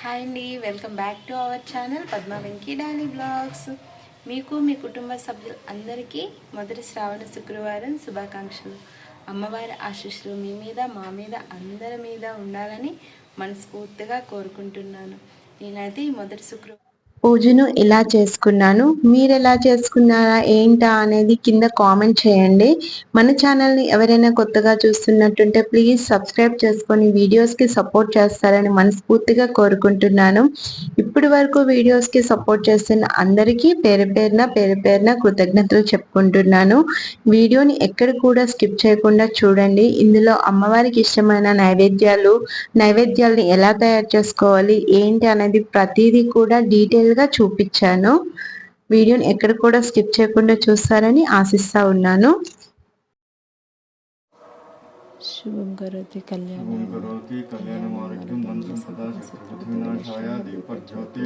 Hi అండి welcome back to our channel Padma Venky daily blogs మీకు మీ కుటుంబ సభ్యులు అందరికీ మొదటి శ్రావణ శుక్రవారం శుభాకాంక్షలు. అమ్మవారి ఆశీస్సులు మీ మీద మా మీద అందరి మీద ఉండాలని మనస్ఫూర్తిగా కోరుకుంటున్నాను. నేనైతే ఈ మొదటి శుక్రవారం పూజను ఇలా చేసుకున్నాను మీరు ఎలా చేసుకున్నారా ఏంటా అనేది కింద కామెంట్ చేయండి. మన ఛానల్ని ఎవరైనా కొత్తగా చూస్తున్నట్టుంటే ప్లీజ్ సబ్స్క్రైబ్ చేసుకొని వీడియోస్కి సపోర్ట్ చేస్తారని మనస్ఫూర్తిగా కోరుకుంటున్నాను. ఇప్పటి వరకు వీడియోస్కి సపోర్ట్ చేస్తున్న అందరికీ పేరు పేరున పేరు పేరున కృతజ్ఞతలు చెప్పుకుంటున్నాను. వీడియోని ఎక్కడ కూడా స్కిప్ చేయకుండా చూడండి. ఇందులో అమ్మవారికి ఇష్టమైన నైవేద్యాలు నైవేద్యాలని ఎలా తయారు చేసుకోవాలి ఏంటి అనేది ప్రతిదీ కూడా డీటెయిల్ గా చూపించాను. వీడియోని ఎక్కడ కూడా స్కిప్ చేయకుండా చూస్తారని ఆశిస్తా ఉన్నాను. శుభం కరోతి కళ్యాణ సదా దీపజ్యోతి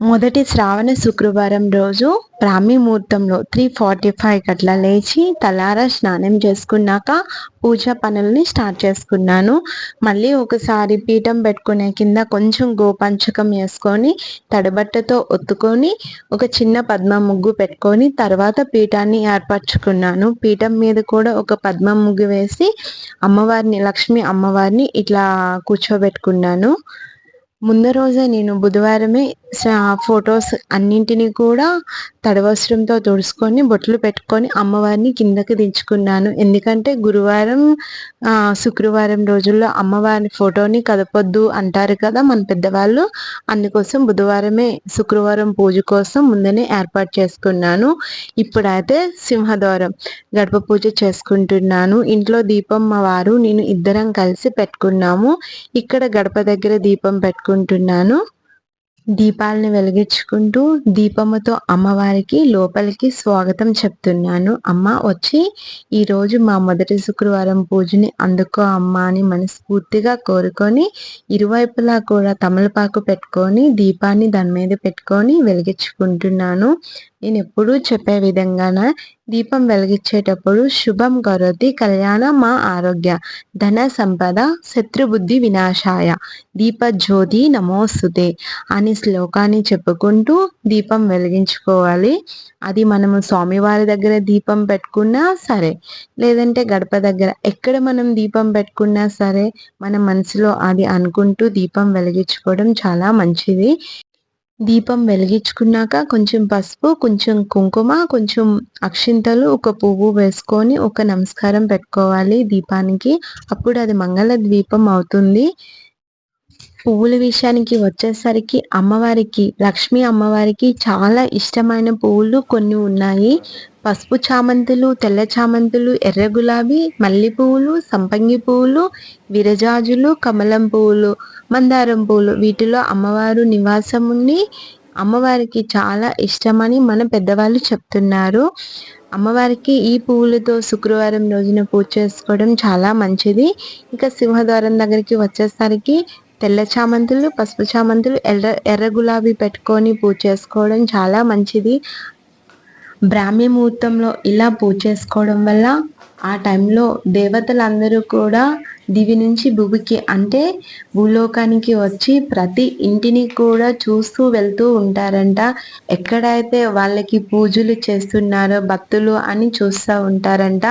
మొదటి శ్రావణ శుక్రవారం రోజు బ్రాహ్మీ ముహూర్తంలో త్రీ ఫార్టీ ఫైవ్ అట్లా లేచి తలారా స్నానం చేసుకున్నాక పూజా పనుల్ని స్టార్ట్ చేసుకున్నాను. మళ్ళీ ఒకసారి పీఠం పెట్టుకునే కింద కొంచెం గోపంచకం వేసుకొని తడబట్టతో ఒత్తుకొని ఒక చిన్న పద్మ ముగ్గు పెట్టుకొని తర్వాత పీఠాన్ని ఏర్పరచుకున్నాను. పీఠం మీద కూడా ఒక పద్మ ముగ్గు వేసి అమ్మవారిని లక్ష్మి అమ్మవారిని ఇట్లా కూర్చోబెట్టుకున్నాను. ముందు రోజే నేను బుధవారమే ఫొటోస్ అన్నింటినీ కూడా తడవస్త్రంతో తుడుచుకొని బొట్లు పెట్టుకొని అమ్మవారిని కిందకి దించుకున్నాను. ఎందుకంటే గురువారం శుక్రవారం రోజుల్లో అమ్మవారి ఫోటోని కదపొద్దు అంటారు కదా మన పెద్దవాళ్ళు. అందుకోసం బుధవారమే శుక్రవారం పూజ కోసం ముందనే ఏర్పాటు చేసుకున్నాను. ఇప్పుడైతే సింహద్వారం గడప పూజ చేసుకుంటున్నాను. ఇంట్లో దీపం మా వారు నేను ఇద్దరం కలిసి పెట్టుకున్నాము. ఇక్కడ గడప దగ్గర దీపం పెట్టుకుంటున్నాను దీపాలను వెలిగించుకుంటూ దీపముతో అమ్మవారికి లోపలికి స్వాగతం చెప్తున్నాను. అమ్మ వచ్చి ఈరోజు మా మొదటి శుక్రవారం పూజని అందుకో అమ్మ అని మనస్ఫూర్తిగా కోరుకొని ఇరువైపులా కూడా తమలపాకు పెట్టుకొని దీపాన్ని దాని మీద పెట్టుకొని వెలిగించుకుంటున్నాను. నేను ఎప్పుడూ చెప్పే విధంగాన? దీపం వెలిగించేటప్పుడు శుభం కరోతి కళ్యాణ మా ఆరోగ్య. ధన సంపద శత్రుబుద్ధి వినాశాయ. దీప జ్యోతి నమోస్తుతే అని శ్లోకాన్ని చెప్పుకుంటూ దీపం వెలిగించుకోవాలి. అది మనము స్వామివారి దగ్గర దీపం పెట్టుకున్నా సరే లేదంటే గడప దగ్గర ఎక్కడ మనం దీపం పెట్టుకున్నా సరే మన మనసులో అది అనుకుంటూ దీపం వెలిగించుకోవడం చాలా మంచిది. దీపం వెలిగించుకున్నాక కొంచెం పసుపు కొంచెం కుంకుమ కొంచెం అక్షింతలు ఒక పువ్వు వేసుకొని ఒక నమస్కారం పెట్టుకోవాలి దీపానికి. అప్పుడు అది మంగళ ద్వీపం అవుతుంది. పువ్వుల విషయానికి వచ్చేసరికి అమ్మవారికి లక్ష్మీ అమ్మవారికి చాలా ఇష్టమైన పువ్వులు కొన్ని ఉన్నాయి. పసుపు చామంతులు తెల్ల చామంతులు ఎర్ర గులాబీ మల్లె పువ్వులు సంపంగి పువ్వులు విరజాజులు కమలం పువ్వులు. మందారం పూలు. వీటిలో అమ్మవారు నివాసముని అమ్మవారికి చాలా ఇష్టమని మన పెద్దవాళ్ళు చెప్తున్నారు. అమ్మవారికి ఈ పువ్వులతో శుక్రవారం రోజున పూజ చేసుకోవడం చాలా మంచిది. ఇంకా సింహద్వారం దగ్గరికి వచ్చేసరికి తెల్ల చామంతులు పసుపు చామంతులు ఎర్ర ఎర్ర గులాబీ పెట్టుకొని పూజ చేసుకోవడం చాలా మంచిది. బ్రాహ్మీ ముహూర్తంలో ఇలా పూజ చేసుకోవడం వల్ల ఆ టైంలో దేవతలందరూ కూడా దివి నుంచి భూమికి అంటే భూలోకానికి వచ్చి ప్రతి ఇంటిని కూడా చూస్తూ వెళ్తూ ఉంటారంట. ఎక్కడైతే వాళ్ళకి పూజలు చేస్తున్నారో భక్తులు అని చూస్తూ ఉంటారంట.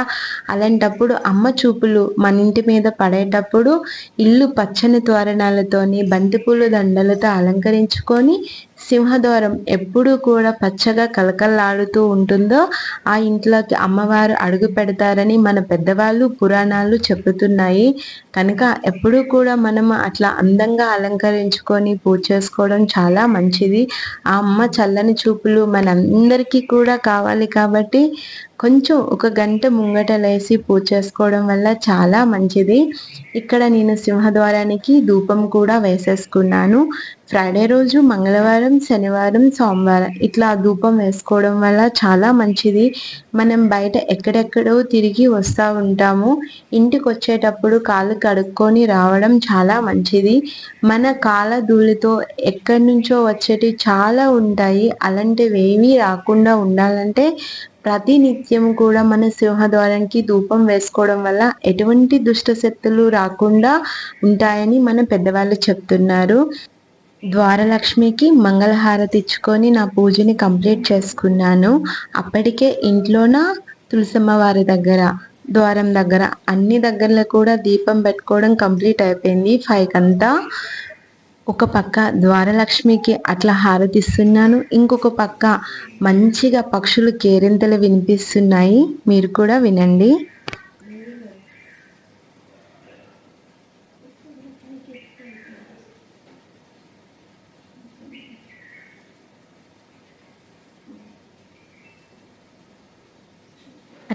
అలాంటప్పుడు అమ్మ చూపులు మన ఇంటి మీద పడేటప్పుడు ఇల్లు పచ్చని తోరణాలతోని బంతిపూల దండలతో అలంకరించుకొని సింహద్వారం ఎప్పుడూ కూడా పచ్చగా కలకల్లాడుతూ ఉంటుందో ఆ ఇంట్లోకి అమ్మవారు అడుగు పెడతారని మన పెద్దవాళ్ళు పురాణాలు చెబుతున్నాయి. కనుక ఎప్పుడూ కూడా మనం అట్లా అందంగా అలంకరించుకొని పూజ చేసుకోవడం చాలా మంచిది. ఆ అమ్మ చల్లని చూపులు మనందరికీ కూడా కావాలి కాబట్టి కొంచెం ఒక గంట ముంగట లేసి పూజ చేసుకోవడం వల్ల చాలా మంచిది. ఇక్కడ నేను సింహద్వారానికి ధూపం కూడా వేసేసుకున్నాను. ఫ్రైడే రోజు మంగళవారం శనివారం సోమవారం ఇట్లా ధూపం వేసుకోవడం వల్ల చాలా మంచిది. మనం బయట ఎక్కడెక్కడో తిరిగి వస్తూ ఉంటాము. ఇంటికి వచ్చేటప్పుడు కాళ్ళు కడుక్కొని రావడం చాలా మంచిది. మన కాళ్ళ ధూళితో ఎక్కడి నుంచో వచ్చేటి చాలా ఉంటాయి. అలాంటివి ఏమీ రాకుండా ఉండాలంటే ప్రతి నిత్యం కూడా మన సింహద్వారానికి ధూపం వేసుకోవడం వల్ల ఎటువంటి దుష్ట శక్తులు రాకుండా ఉంటాయని మన పెద్దవాళ్ళు చెప్తున్నారు. ద్వారలక్ష్మికి మంగళహారతి ఇచ్చుకొని నా పూజని కంప్లీట్ చేసుకున్నాను. అప్పటికే ఇంట్లోన తులసమ్మ వారి దగ్గర ద్వారం దగ్గర అన్ని దగ్గరలో కూడా దీపం పెట్టుకోవడం కంప్లీట్ అయిపోయింది. ఫైవ్ అంతా ఒక పక్క ద్వారలక్ష్మికి అట్లా హారతిస్తున్నాను ఇంకొక పక్క మంచిగా పక్షులు కేరింతలు వినిపిస్తున్నాయి. మీరు కూడా వినండి.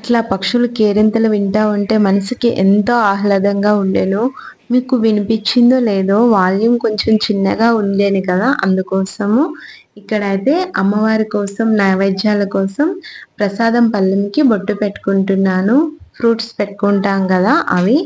అట్లా పక్షులు కేరింతలు వింటా ఉంటే మనసుకి ఎంతో ఆహ్లాదంగా ఉండేను. మీకు వినిపించిందో లేదో వాల్యూమ్ కొంచెం చిన్నగా ఉండేది కదా అందుకోసము. ఇక్కడైతే అమ్మవారి కోసం నైవేద్యాల కోసం ప్రసాదం పల్లెంకి బొట్టు పెట్టుకుంటున్నాను. ఫ్రూట్స్ పెట్టుకుంటాం కదా అవి.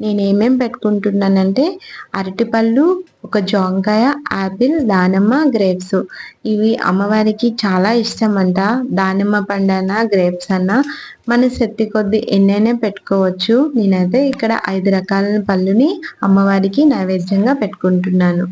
నేను పెట్టుకుంటున్నానంటే అరటిపళ్ళు ఒక జాంకాయ యాపిల్ దానిమ్మ గ్రేప్స్. ఇవి అమ్మవారికి చాలా ఇష్టం అంట దానిమ్మ పండు గ్రేప్స్ అన్న మన శక్తి కొద్ది ఎన్నైనా పెట్టుకోవచ్చు. నేనైతే ఇక్కడ ఐదు రకాల పళ్ళుని అమ్మవారికి నైవేద్యంగా పెట్టుకుంటున్నాను.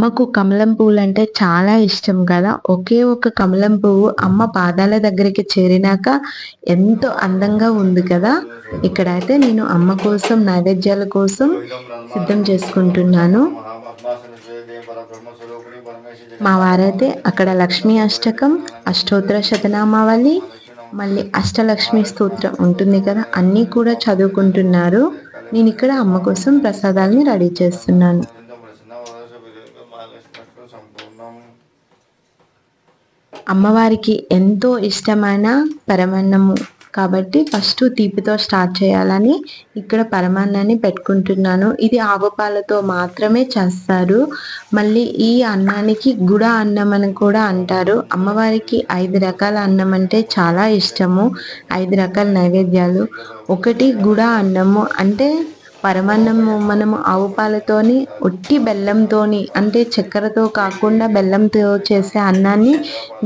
అమ్మకు కమలం పువ్వులు అంటే చాలా ఇష్టం కదా. ఒకే ఒక కమలం పువ్వు అమ్మ పాదాల దగ్గరికి చేరినాక ఎంతో అందంగా ఉంది కదా. ఇక్కడైతే నేను అమ్మ కోసం నైవేద్యాల కోసం సిద్ధం చేసుకుంటున్నాను. మా వారైతే అక్కడ లక్ష్మీ అష్టకం అష్టోత్తర శతనామావళి మళ్ళీ అష్టలక్ష్మి స్తోత్రం ఉంటుంది కదా. అన్నీ కూడా చదువుకుంటున్నారు. నేను ఇక్కడ అమ్మ కోసం ప్రసాదాలని రెడీ చేస్తున్నాను. అమ్మవారికి ఎంతో ఇష్టమైన పరమాన్నము. కాబట్టి ఫస్ట్ తీపితో స్టార్ట్ చేయాలని ఇక్కడ పరమాన్నాన్ని పెట్టుకుంటున్నాను. ఇది ఆవుపాలతో మాత్రమే చేస్తారు. మళ్ళీ ఈ అన్నానికి గుడ అన్నం అని కూడా అంటారు. అమ్మవారికి ఐదు రకాల అన్నం అంటే చాలా ఇష్టము. ఐదు రకాల నైవేద్యాలు. ఒకటి గుడ అన్నము అంటే పరమాన్నము మనము ఆవు పాలతోని ఒట్టి బెల్లంతోని అంటే చక్కెరతో కాకుండా బెల్లంతో చేసే అన్నాన్ని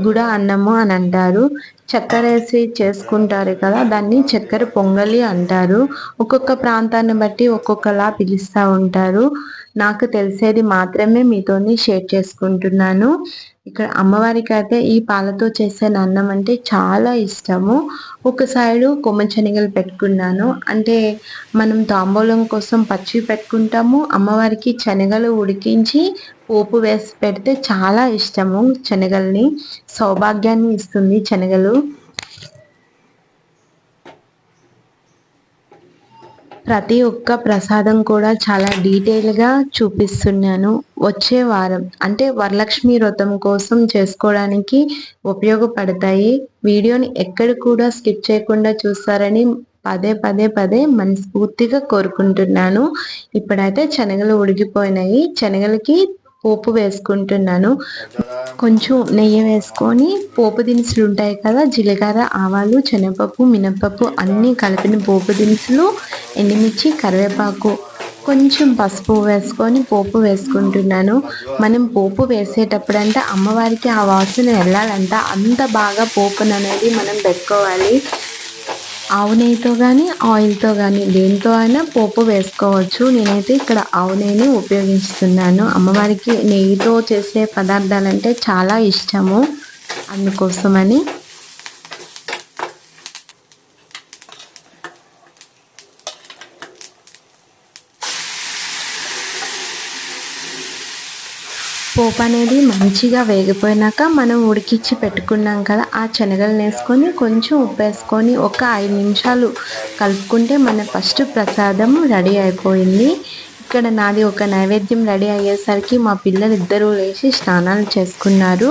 గుడ అన్నము అని అంటారు. చక్కెర వేసి చేసుకుంటారు కదా దాన్ని చక్కెర పొంగలి అంటారు. ఒక్కొక్క ప్రాంతాన్ని బట్టి ఒక్కొక్కలా పిలుస్తూ ఉంటారు. నాకు తెలిసేది మాత్రమే మీతోని షేర్ చేసుకుంటున్నాను. ఇక్కడ అమ్మవారికి అయితే ఈ పాలతో చేసే అన్నం అంటే చాలా ఇష్టము. ఒక సైడు కొమ్మ శనగలు పెట్టుకున్నాను. అంటే మనం తాంబూలం కోసం పచ్చి పెట్టుకుంటాము. అమ్మవారికి శనగలు ఉడికించి పోపు వేసి పెడితే చాలా ఇష్టము శనగల్ని. సౌభాగ్యాన్ని ఇస్తుంది శనగలు. ప్రతి ఒక్క ప్రసాదం కూడా చాలా డీటెయిల్గా చూపిస్తున్నాను. వచ్చే వారం అంటే వరలక్ష్మి వ్రతం కోసం చేసుకోవడానికి ఉపయోగపడతాయి. వీడియోని ఎక్కడ కూడా స్కిప్ చేయకుండా చూస్తారని పదే పదే పదే మనస్ఫూర్తిగా కోరుకుంటున్నాను. ఇప్పుడైతే శనగలు ఉడికిపోయినాయి. శనగలకి పోపు వేసుకుంటున్నాను. కొంచెం నెయ్యి వేసుకొని పోపు దినుసులు ఉంటాయి కదా జీలకర్ర ఆవాలు శనగపప్పు మినపప్పు అన్నీ కలిపిన పోపు దినుసులు ఎండుమిర్చి కరివేపాకు కొంచెం పసుపు వేసుకొని పోపు వేసుకుంటున్నాను. మనం పోపు వేసేటప్పుడు అంటే అమ్మవారికి ఆ వాసన వెళ్ళాలంట. అంత బాగా పోపును అనేది మనం పెట్టుకోవాలి. ఆవు నెయ్యితో కానీ ఆయిల్తో కానీ దేంతో అయినా పోపు వేసుకోవచ్చు. నేనైతే ఇక్కడ ఆవు నెయ్యిని ఉపయోగిస్తున్నాను. అమ్మవారికి నెయ్యితో చేసే పదార్థాలంటే చాలా ఇష్టము. అందుకోసమని పోపు అనేది మంచిగా వేగిపోయినాక మనం ఉడికించి పెట్టుకున్నాం కదా ఆ శనగలు వేసుకొని కొంచెం ఉప్పు వేసుకొని ఒక ఐదు నిమిషాలు కలుపుకుంటే మన ఫస్ట్ ప్రసాదం రెడీ అయిపోయింది. ఇక్కడ నాది ఒక నైవేద్యం రెడీ అయ్యేసరికి మా పిల్లలు ఇద్దరూ లేచి స్నానాలు చేసుకున్నారు.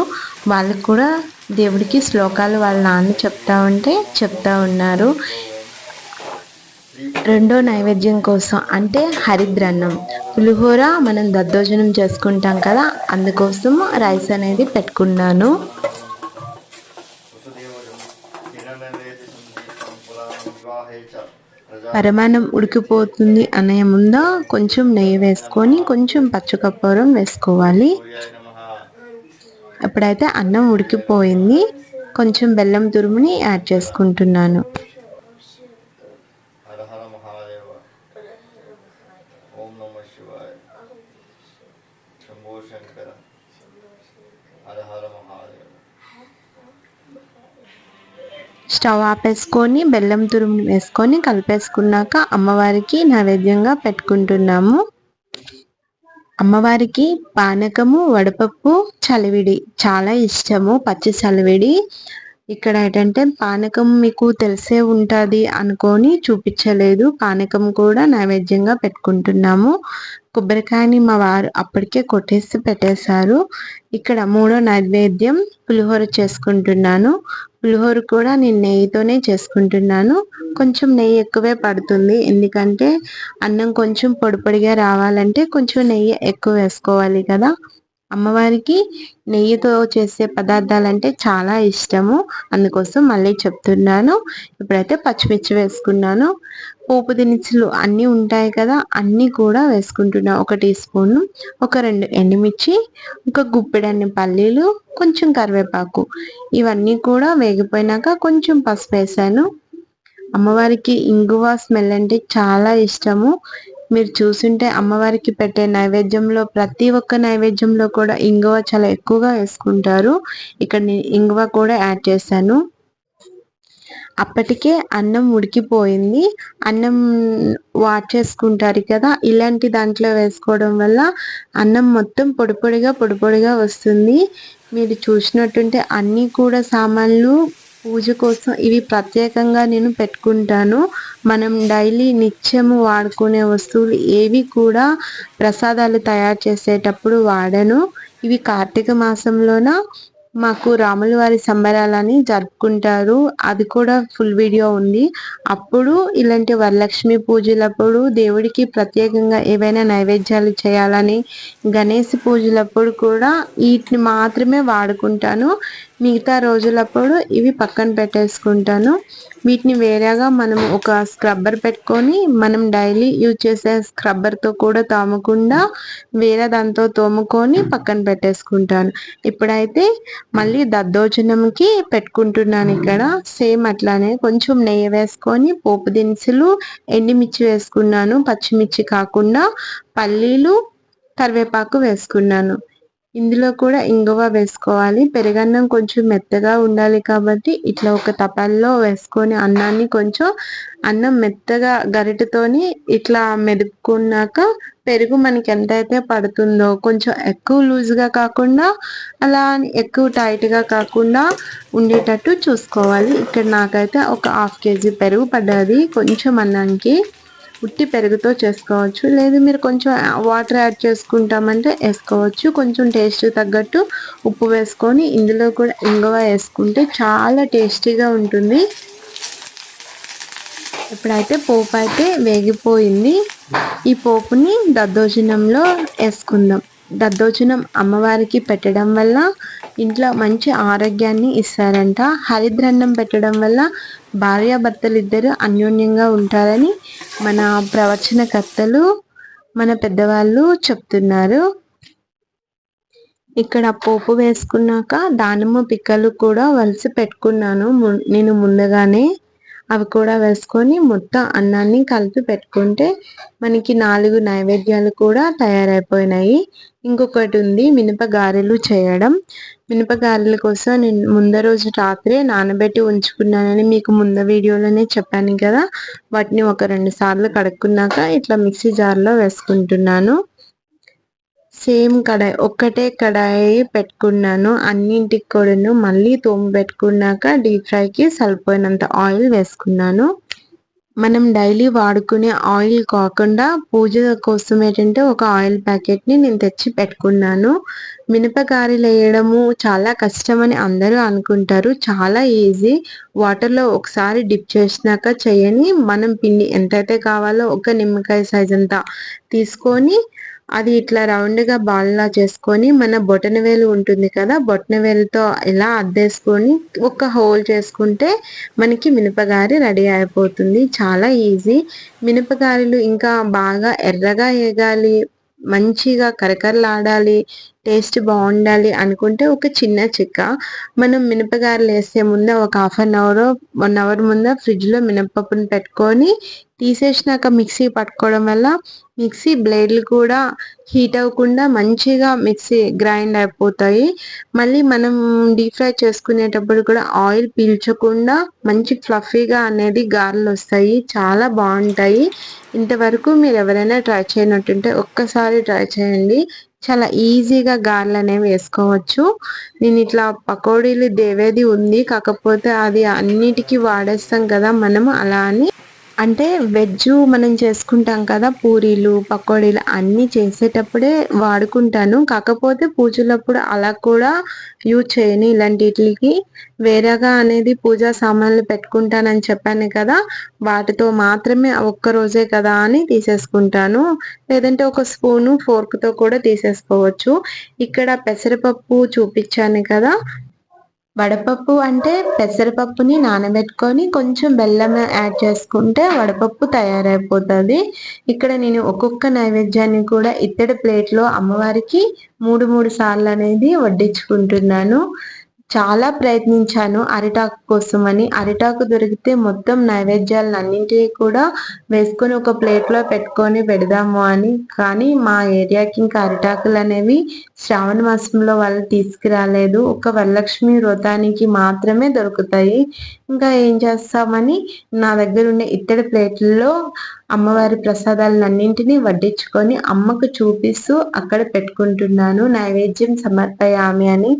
వాళ్ళు కూడా దేవుడికి శ్లోకాలు వాళ్ళ నాన్న చెప్తా ఉంటే చెప్తా ఉన్నారు. రెండో నైవేద్యం కోసం అంటే హరిద్రన్నం. పులిహోర మనం దద్దోజనం చేసుకుంటాం కదా అందుకోసం రైస్ అనేది పెట్టుకున్నాను. పరమాన్నం ఉడికిపోతుంది అనే ముందు కొంచెం నెయ్యి వేసుకొని కొంచెం పచ్చకర్పూరం వేసుకోవాలి. అప్పుడైతే అన్నం ఉడికిపోయింది. కొంచెం బెల్లం తురుముని యాడ్ చేసుకుంటున్నాను. స్టవ్ ఆపేసుకొని బెల్లం తురుము వేసుకొని కలిపేసుకున్నాక అమ్మవారికి నైవేద్యంగా పెట్టుకుంటున్నాము. అమ్మవారికి పానకము వడపప్పు చలివిడి చాలా ఇష్టము. పచ్చి చలివిడి. ఇక్కడ ఏంటంటే పానకం మీకు తెలిసే ఉంటుంది అనుకొని చూపించలేదు. పానకం కూడా నైవేద్యంగా పెట్టుకుంటున్నాము. కొబ్బరికాయని మా వారు అప్పటికే కొట్టేసి పెట్టేశారు. ఇక్కడ మూడో నైవేద్యం పులిహోర చేసుకుంటున్నాను. పులిహోర కూడా నేను నెయ్యితోనే చేసుకుంటున్నాను. కొంచెం నెయ్యి ఎక్కువే పడుతుంది. ఎందుకంటే అన్నం కొంచెం పొడిపొడిగా రావాలంటే కొంచెం నెయ్యి ఎక్కువ వేసుకోవాలి కదా. అమ్మవారికి నెయ్యితో చేసే పదార్థాలు అంటే చాలా ఇష్టము. అందుకోసం మళ్ళీ చెప్తున్నాను. ఇప్పుడైతే పచ్చిమిర్చి వేసుకున్నాను. పోపు దినుసులు అన్నీ ఉంటాయి కదా అన్నీ కూడా వేసుకుంటున్నా. ఒక టీ స్పూన్ ఒక రెండు ఎండుమిర్చి ఒక గుప్పెడన్ని పల్లీలు కొంచెం కరివేపాకు. ఇవన్నీ కూడా వేగిపోయినాక కొంచెం పసుపు వేసాను. అమ్మవారికి ఇంగువ స్మెల్ అంటే చాలా ఇష్టము. మీరు చూసుంటే అమ్మవారికి పెట్టే నైవేద్యంలో ప్రతి ఒక్క నైవేద్యంలో కూడా ఇంగువ చాలా ఎక్కువగా వేసుకుంటారు. ఇక్కడ నేను ఇంగువ కూడా యాడ్ చేశాను. అప్పటికే అన్నం ఉడికిపోయింది. అన్నం వాట్ చేసుకుంటారు కదా ఇలాంటి దాంట్లో వేసుకోవడం వల్ల అన్నం మొత్తం పొడి పొడిగా పొడి పొడిగా వస్తుంది. మీరు చూసినట్టుంటే అన్నీ కూడా సామాన్లు పూజ కోసం ఇవి ప్రత్యేకంగా నేను పెట్టుకుంటాను. మనం డైలీ నిత్యము వాడుకునే వస్తువులు ఏవి కూడా ప్రసాదాలు తయారు చేసేటప్పుడు వాడను. ఇవి కార్తీక మాసంలోన మాకు రాముల వారి సంబరాలని జరుపుకుంటారు. అది కూడా ఫుల్ వీడియో ఉంది. అప్పుడు ఇలాంటి వరలక్ష్మి పూజలప్పుడు దేవుడికి ప్రత్యేకంగా ఏవైనా నైవేద్యాలు చేయాలని గణేష్ పూజలప్పుడు కూడా వీటిని మాత్రమే వాడుకుంటాను. మిగతా రోజులప్పుడు ఇవి పక్కన పెట్టేసుకుంటాను. వీటిని వేరేగా మనం ఒక స్క్రబ్బర్ పెట్టుకొని మనం డైలీ యూజ్ చేసే స్క్రబ్బర్తో కూడా తోమకుండా వేరే దాంతో తోముకొని పక్కన పెట్టేసుకుంటాను. ఇప్పుడైతే మళ్ళీ దద్దోజనంకి పెట్టుకుంటున్నాను ఇక్కడ. సేమ్ అట్లానే కొంచెం నెయ్యి వేసుకొని పోపు దినుసులు ఎండిమిర్చి వేసుకున్నాను పచ్చిమిర్చి కాకుండా పల్లీలు కరివేపాకు వేసుకున్నాను. ఇందులో కూడా ఇంగువ వేసుకోవాలి. పెరుగన్నం కొంచెం మెత్తగా ఉండాలి కాబట్టి ఇట్లా ఒక తపాల్లో వేసుకొని అన్నాన్ని కొంచెం అన్నం మెత్తగా గరిటతోని ఇట్లా మెదుపుకున్నాక పెరుగు మనకి ఎంతైతే పడుతుందో కొంచెం ఎక్కువ లూజ్గా కాకుండా అలా అని ఎక్కువ టైట్గా కాకుండా ఉండేటట్టు చూసుకోవాలి. ఇక్కడ నాకైతే ఒక హాఫ్ కేజీ పెరుగు పడ్డది. కొంచెం అన్నానికి ఉట్టి పెరుగుతో చేసుకోవచ్చు. లేదు మీరు కొంచెం వాటర్ యాడ్ చేసుకుంటామంటే వేసుకోవచ్చు. కొంచెం టేస్ట్ తగ్గట్టు ఉప్పు వేసుకొని ఇందులో కూడా ఇంగువ వేసుకుంటే చాలా టేస్టీగా ఉంటుంది. ఇప్పుడైతే పోపు అయితే వేగిపోయింది. ఈ పోపుని దద్దోజనంలో వేసుకుందాం. దద్దోజనం అమ్మవారికి పెట్టడం వల్ల ఇంట్లో మంచి ఆరోగ్యాన్ని ఇస్తారంట. హరిద్రన్నం పెట్టడం వల్ల భార్యాభర్తలిద్దరూ అన్యోన్యంగా ఉంటారని మన ప్రవచనకర్తలు మన పెద్దవాళ్ళు చెప్తున్నారు. ఇక్కడ పోపు వేసుకున్నాక దానిమ్మ పిక్కలు కూడా వలిసి పెట్టుకున్నాను నేను ముందుగానే. అవి కూడా వేసుకొని మొత్తం అన్నాన్ని కలిపి పెట్టుకుంటే మనకి నాలుగు నైవేద్యాలు కూడా తయారైపోయినాయి. ఇంకొకటి ఉంది మినప గారెలు చేయడం. మినపగారెల కోసం నేను ముందు రోజు రాత్రే నానబెట్టి ఉంచుకున్నానని మీకు ముంద వీడియోలోనే చెప్పాను కదా. వాటిని ఒక రెండు సార్లు కడుక్కున్నాక ఇట్లా మిక్సీ జార్లో వేసుకుంటున్నాను. సేమ్ కడాయి ఒక్కటే కడాయి పెట్టుకున్నాను. అన్నింటికి కూడాను మళ్ళీ తోము పెట్టుకున్నాక డీప్ ఫ్రైకి సరిపోయినంత ఆయిల్ వేసుకున్నాను. మనం డైలీ వాడుకునే ఆయిల్ కాకుండా పూజ కోసం ఏంటంటే ఒక ఆయిల్ ప్యాకెట్ని నేను తెచ్చి పెట్టుకున్నాను. మినపకారీలు వేయడము చాలా కష్టమని అందరూ అనుకుంటారు. చాలా ఈజీ వాటర్లో ఒకసారి డిప్ చేసినాక చేయని మనం పిండి ఎంతైతే కావాలో ఒక నిమ్మకాయ సైజ్ అంతా తీసుకొని అది ఇట్లా రౌండ్గా చేసుకొని మన బొటన వేలు ఉంటుంది కదా బొటన వేలుతో ఇలా అద్దేసుకొని ఒక హోల్ చేసుకుంటే మనకి మినపగారి రెడీ అయిపోతుంది. చాలా ఈజీ. మినపగారెలు ఇంకా బాగా ఎర్రగా వేగాలి మంచిగా కరకరలాడాలి టేస్ట్ బాగుండాలి అనుకుంటే ఒక చిన్న చిక్క. మనం మినపగారలు వేసే ముందే ఒక half an hour one hour ముందే ఫ్రిడ్జ్లో మినపప్పును పెట్టుకొని తీసేసినాక మిక్సీ పట్టుకోవడం వల్ల మిక్సీ బ్లేడ్లు కూడా హీట్ అవ్వకుండా మంచిగా మిక్సీ గ్రైండ్ అయిపోతాయి. మళ్ళీ మనం డీప్ ఫ్రై చేసుకునేటప్పుడు కూడా ఆయిల్ పీల్చకుండా మంచి ఫ్లఫీగా అనేది గారెలు వస్తాయి. చాలా బాగుంటాయి. ఇంతవరకు మీరు ఎవరైనా ట్రై చేయనట్టుంటే ఒక్కసారి ట్రై చేయండి. చాలా ఈజీగా గారెలు అనేవి వేసుకోవచ్చు. నేను ఇట్లా పకోడీలు దేవేది ఉంది కాకపోతే అది అన్నిటికీ వాడేస్తాం కదా మనం అలా అని అంటే వెజ్ మనం చేసుకుంటాం కదా పూరీలు పకోడీలు అన్నీ చేసేటప్పుడే వాడుకుంటాను. కాకపోతే పూజలప్పుడు అలా కూడా యూజ్ చేయను ఇలాంటి వీటికి వేరేగా అనేది పూజా సామాన్లు పెట్టుకుంటానని చెప్పాను కదా వాటితో మాత్రమే ఒక్క రోజే కదా అని తీసేసుకుంటాను. లేదంటే ఒక స్పూను ఫోర్క్తో కూడా తీసేసుకోవచ్చు. ఇక్కడ పెసరపప్పు చూపించాను కదా వడపప్పు అంటే పెసరపప్పుని నానబెట్టుకొని కొంచెం బెల్లం యాడ్ చేసుకుంటే వడపప్పు తయారైపోతుంది. ఇక్కడ నేను ఒక్కొక్క నైవేద్యాన్ని కూడా ఇత్తడి ప్లేట్లో అమ్మవారికి మూడు మూడు సార్లు అనేది వడ్డించుకుంటున్నాను. చాలా ప్రయత్నించాను అరిటాకు కోసం అని అరిటాకు దొరికితే మొత్తం నైవేద్యాలను అన్నింటినీ కూడా వేసుకొని ఒక ప్లేట్లో పెట్టుకొని పెడదాము అని. కానీ మా ఏరియాకి ఇంకా అరిటాకులు అనేవి శ్రావణ మాసంలో వాళ్ళు తీసుకురాలేదు. ఒక వరలక్ష్మి వ్రతానికి మాత్రమే దొరుకుతాయి. ఇంకా ఏం చేస్తామని నా దగ్గర ఉండే ఇత్తడి ప్లేట్లలో అమ్మవారి ప్రసాదాలను అన్నింటినీ వడ్డించుకొని అమ్మకు చూపిస్తూ అక్కడ పెట్టుకుంటున్నాను. నైవేద్యం సమర్పయామి అని.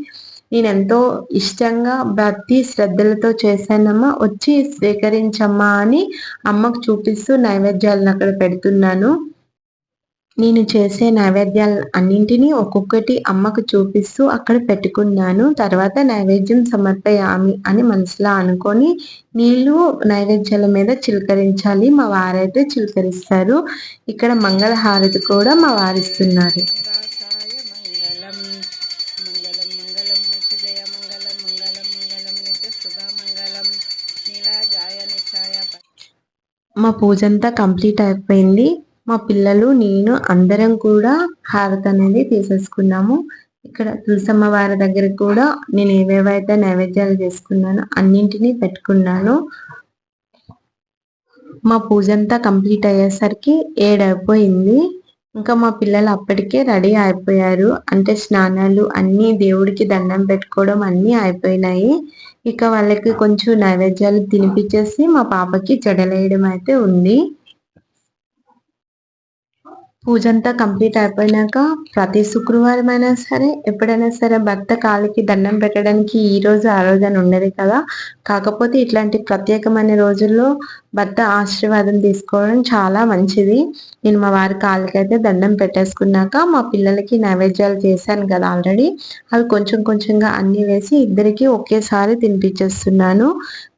నేను ఎంతో ఇష్టంగా భక్తి శ్రద్ధలతో చేశానమ్మా. వచ్చి స్వీకరించమ్మా అని అమ్మకు చూపిస్తూ నైవేద్యాలను అక్కడ పెడుతున్నాను. నేను చేసే నైవేద్యాలు అన్నింటినీ ఒక్కొక్కటి అమ్మకు చూపిస్తూ అక్కడ పెట్టుకున్నాను. తర్వాత నైవేద్యం సమర్పయామి అని మనసులో అనుకొని నీళ్ళు నైవేద్యాల మీద చిలకరించాలి. మా వారైతే చిలకరిస్తారు. ఇక్కడ మంగళహారతి కూడా మా వారిస్తున్నారు మా పూజ అంతా కంప్లీట్ అయిపోయింది. మా పిల్లలు నేను అందరం కూడా హారతి అనేది తీసేసుకున్నాము. ఇక్కడ తులసమ్మ వారి దగ్గర కూడా నేను ఏవేవైతే నైవేద్యాలు చేసుకున్నానో అన్నింటినీ పెట్టుకున్నాను. మా పూజ అంతా కంప్లీట్ అయ్యేసరికి ఏడైపోయింది. ఇంకా మా పిల్లలు అప్పటికే రెడీ అయిపోయారు. అంటే స్నానాలు అన్నీ దేవుడికి దండం పెట్టుకోవడం అన్నీ అయిపోయినాయి. ఇక వాళ్ళకి కొంచెం నైవేద్యాలు తినిపించేసి మా పాపకి జడలేయడం అయితే ఉంది. పూజ అంతా కంప్లీట్ అయిపోయినాక ప్రతి శుక్రవారం అయినా సరే ఎప్పుడైనా సరే భర్త కాలికి దండం పెట్టడానికి ఈ రోజు ఆ రోజు అని ఉండదు కదా. కాకపోతే ఇట్లాంటి ప్రత్యేకమైన రోజుల్లో భర్త ఆశీర్వాదం తీసుకోవడం చాలా మంచిది. నేను మా వారి కాళ్ళకి అయితే దండం పెట్టేసుకున్నాక మా పిల్లలకి నైవేద్యాలు చేశాను కదా ఆల్రెడీ. అవి కొంచెం కొంచెంగా అన్నీ వేసి ఇద్దరికి ఒకేసారి తినిపించేస్తున్నాను.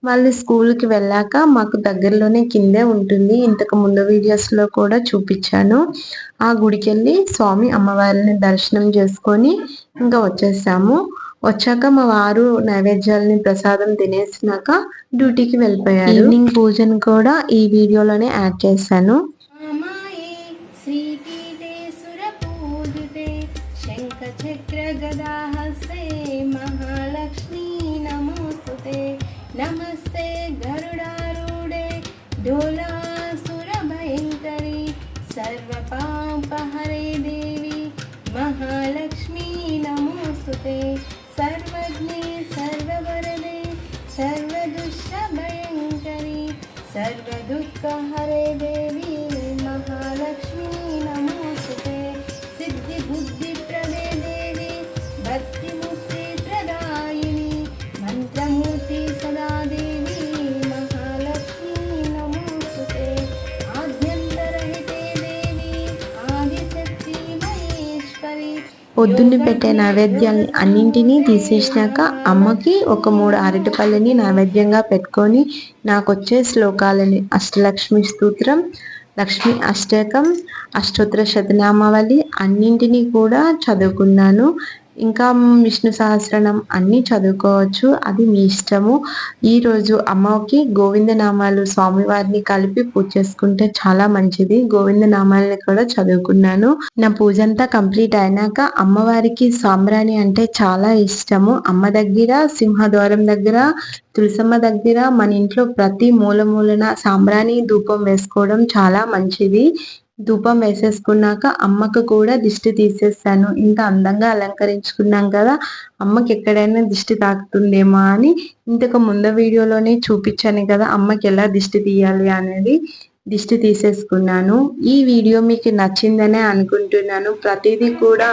వాళ్ళు స్కూల్కి వెళ్ళాక మాకు దగ్గరలోనే కిందే ఉంటుంది. ఇంతకు ముందు వీడియోస్లో కూడా చూపించాను. ఆ గుడికి వెళ్ళి స్వామి అమ్మవారిని దర్శనం చేసుకొని ఇంకా వచ్చేసాము. వచ్చాక మా వారు నైవేద్యాలని ప్రసాదం తినేసినాక డ్యూటీకి వెళ్ళిపోయారు. ఈవినింగ్ పూజను కూడా ఈ వీడియోలోనే యాడ్ చేశాను. त्रिपुरासुरभयङ्करी सर्वपापहरे देवी महालक्ष्मी नमोऽस्तु ते పొద్దున్న పెట్టే నైవేద్యం అన్నింటినీ తీసేసినాక అమ్మకి ఒక మూడు అరటిపళ్ళని నైవేద్యంగా పెట్టుకొని నాకు వచ్చే శ్లోకాలని. అష్టలక్ష్మి స్తోత్రం లక్ష్మి అష్టకం అష్టోత్తర శతనామావళి అన్నింటినీ కూడా చదువుకున్నాను. ఇంకా విష్ణు సహస్రనం అన్నీ చదువుకోవచ్చు. అది మీ ఇష్టము. ఈరోజు అమ్మకి గోవిందనామాలు స్వామివారిని కలిపి పూజ చేసుకుంటే చాలా మంచిది. గోవిందనామాలని కూడా చదువుకున్నాను. నా పూజ అంతా కంప్లీట్ అయినాక అమ్మవారికి సాంబ్రాణి అంటే చాలా ఇష్టము. అమ్మ దగ్గర సింహద్వారం దగ్గర తులసమ్మ దగ్గర మన ఇంట్లో ప్రతి మూల మూలన సాంబ్రాణి ధూపం వేసుకోవడం చాలా మంచిది. ధూపం వేసేసుకున్నాక అమ్మకు కూడా దిష్టి తీసేస్తాను ఇంత అందంగా అలంకరించుకున్నాం కదా అమ్మకి ఎక్కడైనా దిష్టి తాకుతుందేమో అని ఇంతకు ముందు వీడియోలోనే చూపించాను కదా అమ్మకి ఎలా దిష్టి తీయాలి అనేది దిష్టి తీసేసుకున్నాను. ఈ వీడియో మీకు నచ్చిందనే అనుకుంటున్నాను. ప్రతిదీ కూడా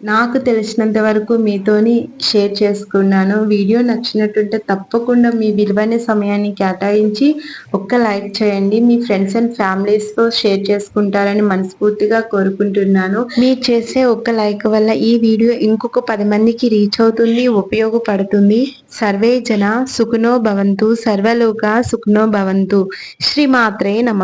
నాకు తెలిసినంత వరకు మీతోని షేర్ చేసుకున్నాను. వీడియో నచ్చినట్టుంటే తప్పకుండా మీ విలువైన సమయాన్ని కేటాయించి ఒక్క లైక్ చేయండి. మీ ఫ్రెండ్స్ అండ్ ఫ్యామిలీస్తో షేర్ చేసుకుంటారని మనస్ఫూర్తిగా కోరుకుంటున్నాను. మీరు చేసే ఒక్క లైక్ వల్ల ఈ వీడియో ఇంకొక పది మందికి రీచ్ అవుతుంది ఉపయోగపడుతుంది. సర్వే జన సుఖనో భవంతు సర్వలోక సుఖనో భవంతు. శ్రీమాత్రే నమ.